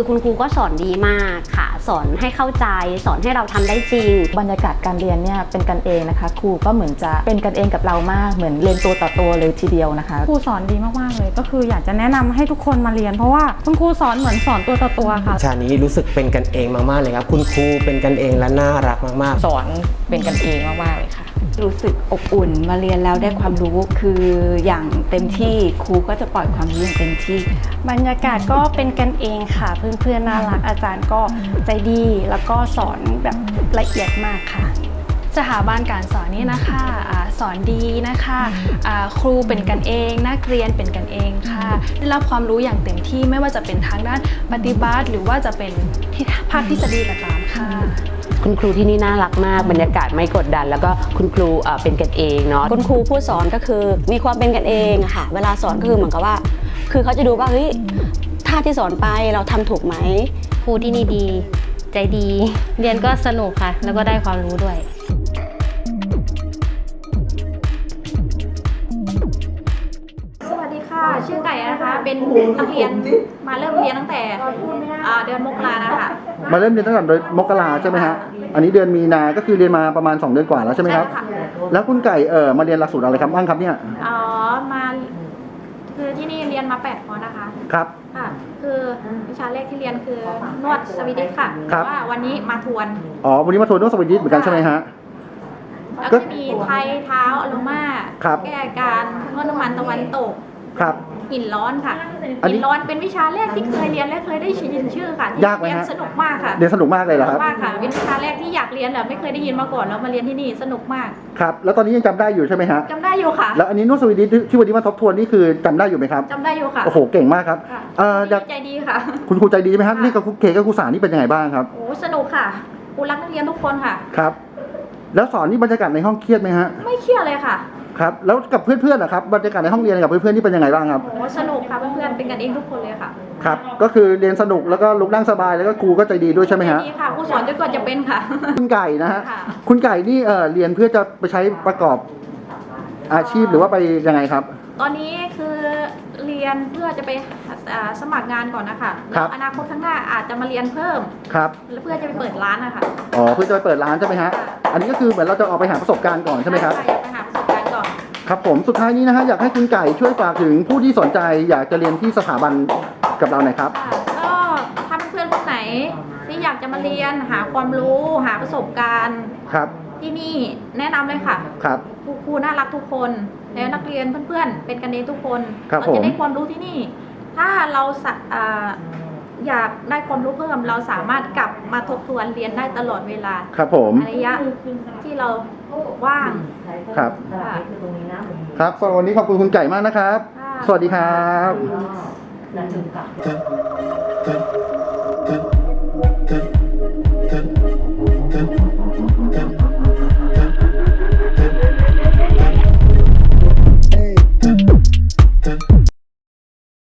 คือคุณครูก็สอนดีมากค่ะ สอนให้เข้าใจ สอนให้เราทำได้จริง บรรยากาศการเรียนเนี่ยเป็นกันเองนะคะ ครูก็เหมือนจะเป็นกันเองกับเรามากเหมือนเรียนตัวต่อตัวเลยทีเดียวนะคะ ครูสอนดีมากๆเลย ก็คืออยากจะแนะนำให้ทุกคนมาเรียน เพราะว่าคุณครูสอนเหมือนสอนตัวต่อตัวค่ะชานี้รู้สึกเป็นกันเองมากๆเลยครับ คุณครูเป็นกันเองและน่ารักมากๆ สอนเป็นกันเองมากๆเลยค่ะ รู้สึกอบอุ่นมาเรียนแล้วได้ความรู้คืออย่างเต็มที่ครูก็จะปล่อยความรู้อย่างเต็มที่ บรรยากาศก็เป็นกันเองค่ะ เพื่อนๆน่ารักอาจารย์ก็ใจดีแล้วก็สอนแบบละเอียดมากค่ะสถาบันการสอนนี่นะคะอาสอนดีนะคะอ่าครูเป็นกันเองนักเรียนเป็นกันเองค่ะได้รับความรู้อย่างเต็มที่ไม่ว่าจะเป็นทางด้านปฏิบัติ หรือว่าจะเป็นที่ภาคทฤษฎีก็ตามค่ะ คุณครูที่นี่น่ารักมากบรรยากาศไม่กดดัน แล้วก็คุณครูเอ่อเป็นกันเองเนาะคุณครูผู้สอนก็คือมีความเป็นกันเองอะค่ะ เวลาสอนก็คือเหมือนกับว่า คือเขาจะดูว่าเฮ้ยท่าที่สอนไปเราทำถูกไหมครูที่นี่ดี ใจดี เรียนก็สนุกค่ะ แล้วก็ได้ความรู้ด้วย ชื่อไก่นะคะ เป็นนักเรียนมาเริ่มเรียนตั้งแต่อ่าเดือนมกรานะคะมาเริ่มเรียนตั้งแต่เดือนมกราใช่ไหมฮะ อันนี้เดือนมีนา ก็คือเรียนมาประมาณ 2 เดือนกว่าแล้วใช่ไหมครับใช่ค่ะแล้วคุณไก่เออมาเรียนหลักสูตรอะไรครับบ้างครับเนี่ย อ๋อมาคือที่นี่เรียนมา8คอร์สนะคะ ครับ ค่ะ คือวิชาแรกที่เรียนคือนวดสวีเดนค่ะครับแต่ว่าวันนี้มาทวน อ๋อ วันนี้มาทวนนวดสวีดิชเหมือนกันใช่ไหมฮะ แล้วก็ก็มีไทยเท้าอโลมา ครับ แก้อาการนวดน้ำมันตะวันตก ครับ หินร้อนค่ะอันนี้หินร้อนเป็นวิชาแรกที่เคยเรียนและเคยได้ยินชื่อค่ะที่ยากไหมเรียนฮะสนุกมากค่ะเรียนสนุกมากเลยเหรอครับ มากค่ะเป็นวิชาแรกที่อยากเรียนแต่ไม่เคยได้ยินมาก่อนแล้วมาเรียนที่นี่สนุกมากครับ แล้วตอนนี้ยังจำได้อยู่ใช่ไหมฮะ จำได้อยู่ค่ะแล้วอันนี้นวดสวีดิชที่วันนี้มาทบทวนนี่คือจำได้อยู่ไหมครับ จำได้อยู่ค่ะโอ้โห เก่งมากครับค่ะเอ่ออยากใจดีค่ะ คุณครูใจดีใช่ไหมฮะนี่กับครูเคกับครูสานี่เป็นยังไงบ้างครับ โอ้สนุกค่ะครูรักนักเรียนทุกคนค่ะ ครับ แล้วสอนนี่บรรยากาศในห้องเครียดไหมฮะ ไม่เครียดเลยค่ะ ครับ แล้วกับเพื่อนๆนะครับบรรยากาศในห้องเรียนกับเพื่อนๆนี่เป็นยังไงบ้างครับ โอ้สนุกค่ะเพื่อนๆเป็นกันเองทุกคนเลยค่ะครับ ก็คือเรียนสนุกแล้วก็ลุกนั่งสบายแล้วก็ครูก็ใจดีด้วยใช่ไหมฮะใจดีค่ะครูสอนจนกว่าจะเป็นค่ะ คุณไก่นะฮะ ค่ะ คุณไก่นี่เออเรียนเพื่อจะไปใช้ประกอบอาชีพหรือว่าไปยังไงครับ ตอนนี้คือเรียนเพื่อจะไปอ่าสมัครงานก่อนนะคะครับ แล้วอนาคตข้างหน้าอาจจะมาเรียนเพิ่มครับ แล้วเพื่อจะไปเปิดร้านนะคะ อ๋อ เพื่อจะไปเปิดร้านใช่ไหมฮะ อันนี้ก็คือเหมือนเราจะออกไปหาประสบการณ์ก่อนใช่ไหมครับอย ครับผมสุดท้ายนี้นะฮะอยากให้คุณไก่ช่วยฝากถึงผู้ที่สนใจ อยากจะเรียนที่สถาบันกับเราหน่อยครับ ค่ะก็ถ้าเพื่อนๆคนไหนที่อยากจะมาเรียนหาความรู้หาประสบการณ์ ครับที่นี่แนะนำเลยค่ะครับ ครูครูน่ารักทุกคน แล้วนักเรียนเพื่อนๆเป็นกันเองทุกคนครับเราจะผม ได้ความรู้ที่นี่ ถ้าเราสะอ่า อยากได้ความรู้เพิ่ม เราสามารถกลับมาทบทวนเรียนได้ตลอดเวลาครับผมในระยะที่เราว่าง ครับค่ะครับสำหรับวันนี้ขอบคุณคุณไก่มากนะครับ ค่ะ สวัสดีครับค